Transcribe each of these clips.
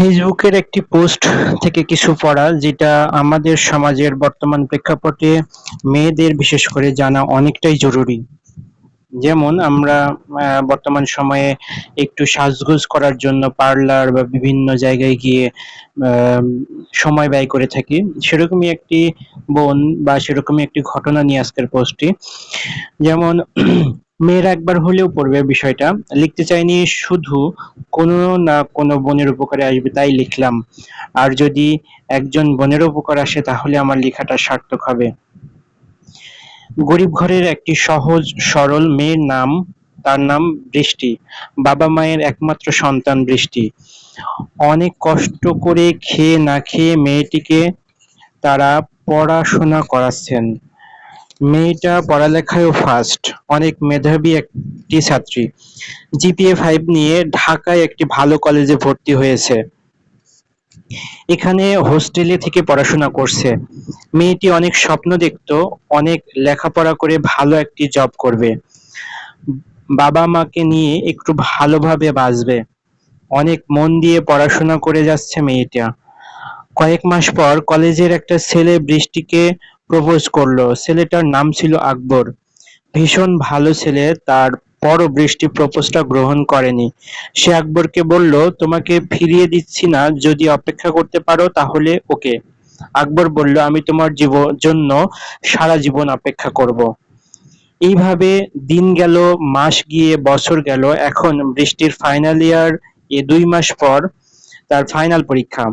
ফেসবুকের একটি পোস্ট থেকে কিছু পড়া, যেটা আমাদের সমাজের বর্তমান প্রেক্ষাপটে মেয়েদের বিশেষ করে জানা অনেকটাই জরুরি। যেমন আমরা বর্তমান সময়ে একটু সাজগোজ করার জন্য পার্লার বা বিভিন্ন জায়গায় গিয়ে সময় ব্যয় করে থাকি। সেরকমই একটি বোন বা সেরকমই একটি ঘটনা নিয়ে আজকের পোস্টটি। যেমন মেয়েরা একবার হলেও পড়বে বিষয়টা। লিখতে চাইনি শুধু কোনো না কোনো বোনের উপকারে আসবে তাই লিখলাম। আর যদি একজন বোনের উপকার আসে তাহলে আমার লেখাটা সার্থক হবে। গরিব ঘরের একটি সহজ, সরল মেয়ের নাম, তার নাম বৃষ্টি। বাবা মায়ের একমাত্র সন্তান বৃষ্টি। অনেক কষ্ট করে খেয়ে না খেয়ে মেয়েটিকে তারা পড়াশোনা করাচ্ছেন। মেয়েটা পড়ালেখায়ও ফার্স্ট অনেক মেধাবী একটি ছাত্রী। জিপিএ ফাইভ নিয়ে ঢাকায় একটি ভালো কলেজে ভর্তি হয়েছে। এখানে হোস্টেলে থেকে পড়াশোনা করছে। মেয়েটি অনেক স্বপ্ন দেখতো, অনেক লেখাপড়া করে ভালো একটি জব করবে। বাবা মাকে নিয়ে একটু ভালোভাবে বাঁচবে। অনেক মন দিয়ে পড়াশোনা করে যাচ্ছে মেয়েটা। কয়েক মাস পর কলেজের একটা ছেলে বৃষ্টিকে প্রপোজ করল। ছেলেটার নাম ছিল আকবর। ভীষণ ভালো ছেলে, তার পরও বৃষ্টি প্রপোজটা গ্রহণ করেনি। সে আকবরকে বলল, তোমাকে ফিরিয়ে দিচ্ছি না, যদি অপেক্ষা করতে পারো তাহলে ওকে। আকবর বলল, আমি তোমার জীবন জন্য সারা জীবন অপেক্ষা করব। এইভাবে দিন গেল, মাস গিয়ে বছর গেল। এখন বৃষ্টির ফাইনাল ইয়ার এ দুই মাস পর তার ফাইনাল পরীক্ষা।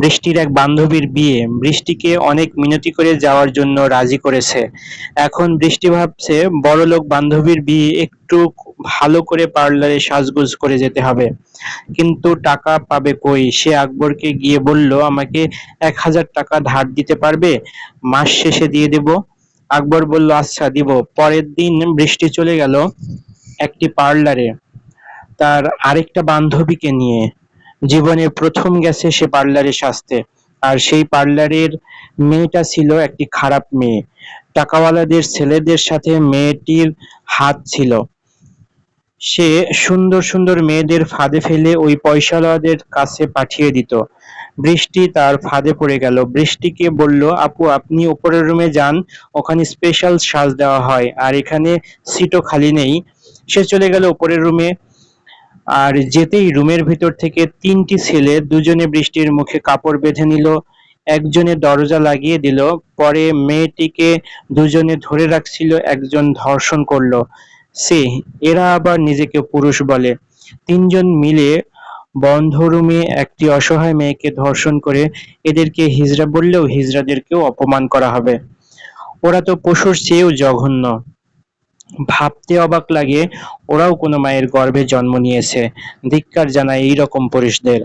বৃষ্টির এক বান্ধবীর বিয়ে। বৃষ্টিকে অনেক মিনতি করে যাওয়ার জন্য রাজি করেছে। এখন বৃষ্টি ভাবছে বড়লোক বান্ধবীর বিয়ে একটু ভালো করে পার্লারে সাজগোজ করে যেতে হবে। কিন্তু টাকা পাবে কই? সে আকবরকে গিয়ে বলল, আমাকে এক হাজার টাকা ধার দিতে পারবে? মাস শেষে দিয়ে দেব। আকবর বলল আচ্ছা দিব। পরের দিন বৃষ্টি চলে গেল একটি পার্লারে তার আরেকটা বান্ধবীকে নিয়ে। জীবনে প্রথম গেছে সে পার্লারে সাজতে আর সেই পার্লারের মেয়েটা ছিল একটি খারাপ মেয়ে। টাকাওয়ালাদের ছেলেদের সাথে মেয়েটির হাত ছিল। সে সুন্দর সুন্দর মেয়েদের ফাঁদে ফেলে ওই পয়সাওয়ালাদের কাছে পাঠিয়ে দিত। বৃষ্টি তার ফাঁদে পড়ে গেল। বৃষ্টিকে বলল, আপু, আপনি উপরের রুমে যান, ওখানে স্পেশাল সাজ দেওয়া হয়, আর এখানে সিটও খালি নেই। সে চলে গেল উপরের রুমে। আর যেতেই রুমের ভিতর থেকে তিনটি ছেলে দুজনে বৃষ্টির মুখে কাপড় বেঁধে নিল, একজনে দরজা লাগিয়ে দিল, পরে মেয়েটিকে দুজনে ধরে রাখছিল, একজন ধর্ষণ করল। সে, এরা আবার নিজেকে পুরুষ বলে। তিনজন মিলে বন্ধ রুমে একটি অসহায় মেয়েকে ধর্ষণ করে এদেরকে হিজড়া বললেও হিজড়াদেরকেও অপমান করা হবে। ওরা তো পশুর চেয়েও জঘন্য। ভাবতে অবাক লাগে, ওরাও কোনো মায়ের গর্ভে জন্ম নিয়েছে। ধিক্কার জানায় এইরকম পুরুষদের।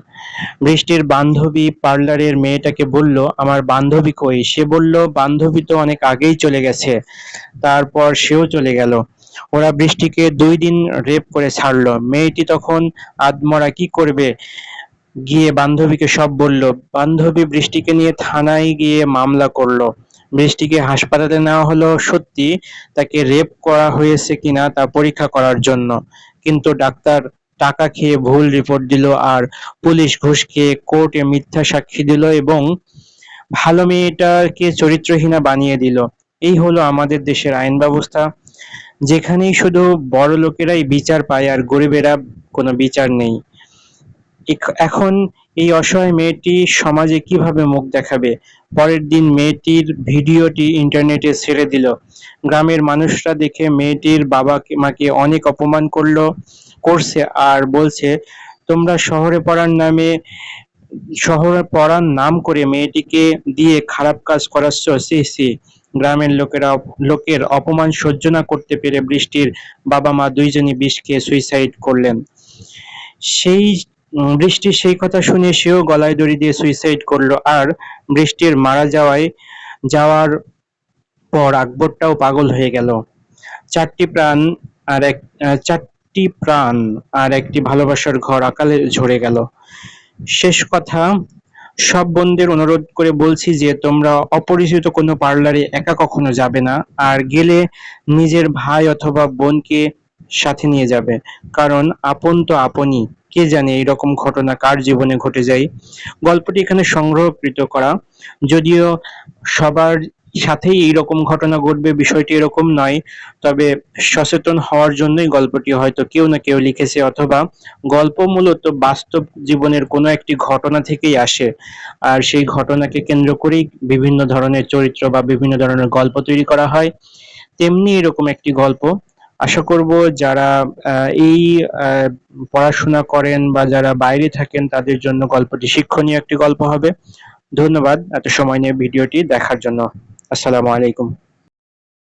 বৃষ্টির বান্ধবী পার্লারের মেয়েটাকে বলল, আমার বান্ধবী কই? সে বলল, বান্ধবী তো অনেক আগেই চলে গেছে। তারপর সেও চলে গেল। ওরা বৃষ্টিকে দুই দিন রেপ করে ছাড়লো। মেয়েটি তখন, আদমরা কি করবে? গিয়ে বান্ধবীকে সব বলল। বান্ধবী বৃষ্টিকে নিয়ে থানায় গিয়ে মামলা করল। বৃষ্টিকে হাসপাতালে নেওয়া হলো সত্যি, তাকে রেপ করা হয়েছে কিনা তা পরীক্ষা করার জন্য। কিন্তু ডাক্তার টাকা খেয়ে ভুল রিপোর্ট দিল আর পুলিশ ঘুষ খেয়ে কোর্টে মিথ্যা সাক্ষী দিল এবং ভালো মেয়েটাকে চরিত্রহীনা বানিয়ে দিল। এই হলো আমাদের দেশের আইন ব্যবস্থা। যেখানেই শুধু বড় লোকেরাই বিচার পায় আর গরিবেরা কোনো বিচার নেই। এখন এই অসহায় মেয়েটি সমাজে কীভাবে মুখ দেখাবে? পরের দিন মেয়েটির ভিডিওটি ইন্টারনেটে ছেড়ে দিল। গ্রামের মানুষরা দেখে মেয়েটির বাবাকে, মাকে অনেক অপমান করল, করছে আর বলছে, তোমরা শহরে পড়ার নামে, শহরে পড়ার নাম করে মেয়েটিকে দিয়ে খারাপ কাজ করাচ্ছ? C C. গ্রামের লোকেরা লোকের অপমান সহ্য না করতে পেরে বৃষ্টির বাবা মা দুইজনই বিষ খেয়ে সুইসাইড করলেন। সেই উম, বৃষ্টির সেই কথা শুনে সেও গলায় দড়ি দিয়ে সুইসাইড করল। আর বৃষ্টির মারা যাওয়ায় যাওয়ার পর আকবরটাও পাগল হয়ে গেল। চারটি প্রাণ আর এক চারটি প্রাণ আর একটি ভালোবাসার ঘর আকালে ঝরে গেল। শেষ কথা সব বোনদের অনুরোধ করে বলছি যে তোমরা অপরিচিত কোনো পার্লারে একা কখনো যাবে না আর গেলে নিজের ভাই অথবা বোনকে সাথে নিয়ে যাবে। কারণ আপন তো আপনই। কে জানে এরকম ঘটনা কার জীবনে ঘটে যায়। গল্পটি এখানে সংগ্রহকৃত করা। যদিও সবার সাথেই এইরকম ঘটনা ঘটবে, বিষয়টি এরকম নয়। তবে সচেতন হওয়ার জন্যই গল্পটি হয়তো কেউ না কেউ লিখেছে অথবা গল্প মূলত বাস্তব জীবনের কোনো একটি ঘটনা থেকেই আসে। আর সেই ঘটনাকে কেন্দ্র করেই বিভিন্ন ধরনের চরিত্র বা বিভিন্ন ধরনের গল্প তৈরি করা হয়। তেমনি এরকম একটি গল্প আশা করব যারা এই পড়াশোনা করেন বা যারা বাইরে থাকেন তাদের জন্য গল্পটি শিক্ষণীয় একটি গল্প হবে। ধন্যবাদ এত সময় নিয়ে ভিডিওটি দেখার জন্য। আসসালামু আলাইকুম।